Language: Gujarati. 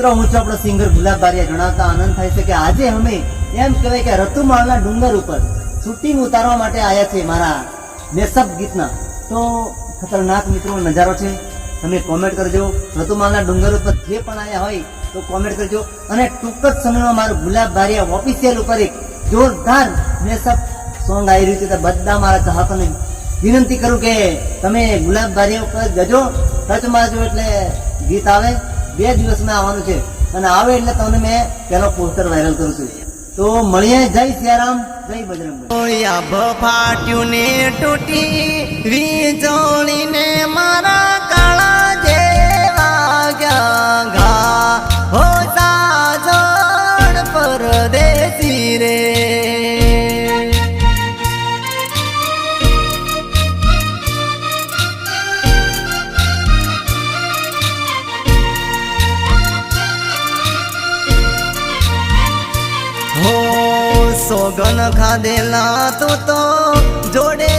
મિત્રો હું છું, આપણો સિંગર ગુલાબ બારિયા જણાવતા આનંદ થાય છે કે આજે અમે એમ કહેવાય કે રતુમાળના ડુંગર ઉપર શૂટિંગ ઉતારવા માટે આવ્યા છે મારા નેસબ ગીતના. તો ખતરનાક મિત્રો, નજારો છે. તમે કોમેન્ટ કરજો. રતુમાળના ડુંગર ઉપર જે પણ આવ્યા હોય તો કોમેન્ટ કરજો. અને ટૂંક જ સમયમાં મારું ગુલાબ બારિયા ઓફિશિયલ ઉપર એક જોરદાર નેસબ સોંગ આવી રહ્યું છે. તો બધા મારા ચાહકોને વિનંતી કરું કે તમે ગુલાબ બારિયા ઉપર જજો. ટચ મારજો એટલે ગીત આવે. બે દિવસમાં આવવાનું છે. અને આવે એટલે તમને મેં પેલો પોસ્ટર વાયરલ કરું છું. તો મળીએ જય સિયારામ, જય બજરંગ ફાટ્યું ને તૂટી વીજળીને સોગન ખાધેલા તું તો જોડે